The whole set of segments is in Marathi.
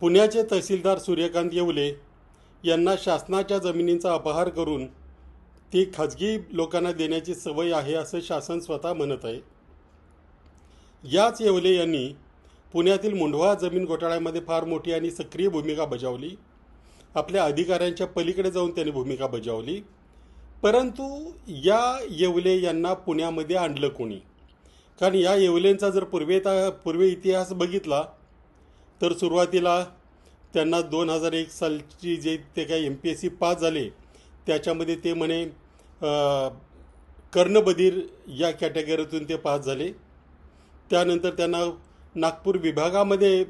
पुण्याचे तहसीलदार सूर्यकांत येवले यांना शासनाच्या जमिनींचा अपहार करून ती खाजगी लोकांना देण्याची सवय आहे असं शासन स्वतः म्हणत आहे. याच येवले यांनी पुण्यातील मुंढवा जमीन घोटाळ्यामध्ये फार मोठी आणि सक्रिय भूमिका बजावली. आपल्या अधिकाऱ्यांच्या पलीकडे जाऊन त्यांनी भूमिका बजावली. परंतु या येवले यांना पुण्यामध्ये आणलं कोणी? कारण या येवलेंचा जर पूर्वेता पूर्वी इतिहास बघितला तर सुरुवातीला त्यांना दोन हजार एक सालची जे ते काय M P S C pass झाले त्याच्यामध्ये ते म्हणे कर्णबधीर या कॅटेगरीतून ते पास झाले. त्यानंतर त्यांना नागपूर विभागामध्ये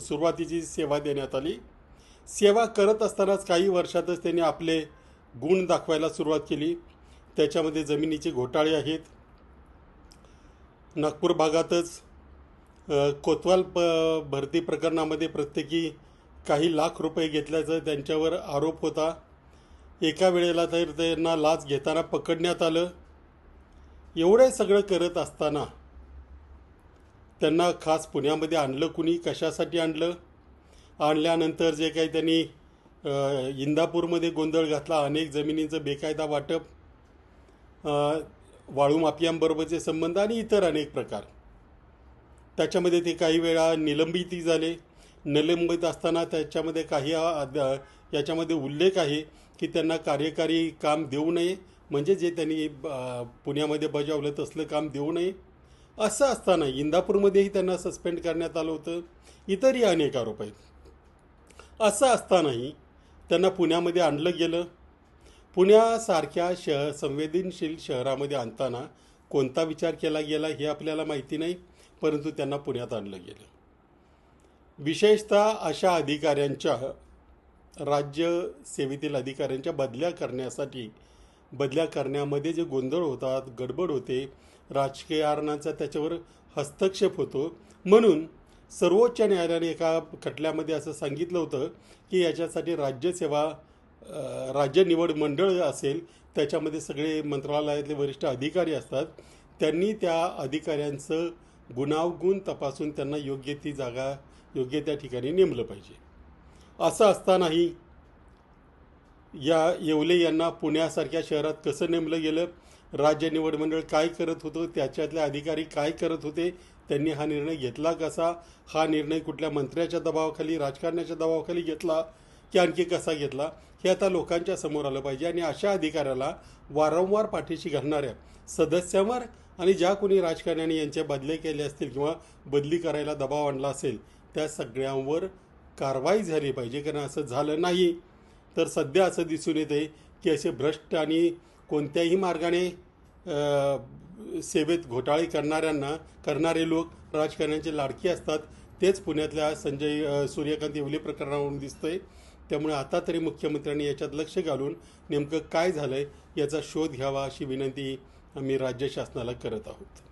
सुरुवातीची सेवा देण्यात आली. सेवा करत असतानाच काही वर्षातच त्यांनी आपले गुण दाखवायला सुरुवात केली. त्याच्यामध्ये जमिनीचे घोटाळे आहेत. नागपूर भागातच कोतवाल प भरती प्रकरणामध्ये प्रत्येकी काही लाख रुपये घेतल्याचं त्यांच्यावर आरोप होता. एका वेळेला तर त्यांना लाच घेताना पकडण्यात आलं. एवढं सगळं करत असताना त्यांना खास पुण्यामध्ये आणलं कुणी? कशासाठी आणलं? आणल्यानंतर जे काही त्यांनी इंदापूरमध्ये गोंधळ घातला अनेक जमिनींचं बेकायदा वाटप वाळू माफियांबरोबरचे संबंध आणि इतर अनेक प्रकार. त्याच्यामध्ये ते काही वेळा निलंबितही झाले. निलंबित असताना त्याच्यामध्ये काही याच्यामध्ये उल्लेख आहे की त्यांना कार्यकारी काम देऊ नये. म्हणजे जे त्यांनी पुण्यामध्ये बजावलं तसलं काम देऊ नये. असं असताना इंदापूरमध्येही त्यांना सस्पेंड करण्यात आलं होतं. इतरही अनेक आरोप आहेत. असं असतानाही त्यांना पुण्यामध्ये आणलं गेलं. पुण्यासारख्या शह संवेदनशील शहरामध्ये आणताना कोणता विचार केला गेला हे आपल्याला माहिती नाही. परंतु त्यांना पुण्यात आणलं गेलं. विशेषतः अशा अधिकाऱ्यांच्या राज्य सेवेतील अधिकाऱ्यांच्या बदल्या करण्यासाठी बदल्या करण्यामध्ये जे गोंधळ होतात गडबड होते राजकीयारणांचा त्याच्यावर हस्तक्षेप होतो. म्हणून सर्वोच्च न्यायालयाने एका खटल्यामध्ये असं सांगितलं होतं की याच्यासाठी राज्यसेवा राज्य निवड मंडळ असेल त्याच्यामध्ये सगळे मंत्रालयातले वरिष्ठ अधिकारी असतात त्यांनी त्या अधिकाऱ्यांचं गुणावगुण तपासून त्यांना योग्य ती जागा योग्य त्या ठिकाणी नेमलं पाहिजे. असं असतानाही या येवले यांना पुण्यासारख्या शहरात कसं नेमलं गेलं? राज्य निवड मंडळ काय करत होतं? त्याच्यातले अधिकारी काय करत होते? त्यांनी हा निर्णय घेतला कसा? हा निर्णय कुठल्या मंत्र्याच्या दबावाखाली राजकारण्याच्या दबावाखाली घेतला? की आणखी कसा घेतला हे आता लोकांच्या समोर आलं पाहिजे आणि अशा अधिकाऱ्याला वारंवार पाठीशी घालणाऱ्या सदस्यांवर आणि ज्या कोणी राजकारण्याने यांच्या बदले केले असतील किंवा बदली करायला दबाव आणला असेल त्या सगळ्यांवर कारवाई झाली पाहिजे कारण असं झालं नाही. तर सध्या असं दिसून येते की असे भ्रष्ट आणि कोणत्याही मार्गाने सेवेत घोटाळे करणाऱ्यांना करणारे लोक राजकारण्यांचे लाडके असतात. तेच पुण्यातल्या संजय सूर्यकांत येवले प्रकरणावरून दिसतंय. त्यामुळे आता तरी मुख्यमंत्र्यांनी याच्यात लक्ष घालून नेमकं काय झालंय याचा शोध घ्यावा अशी विनंती आम्ही राज्य शासनाला करत आहोत.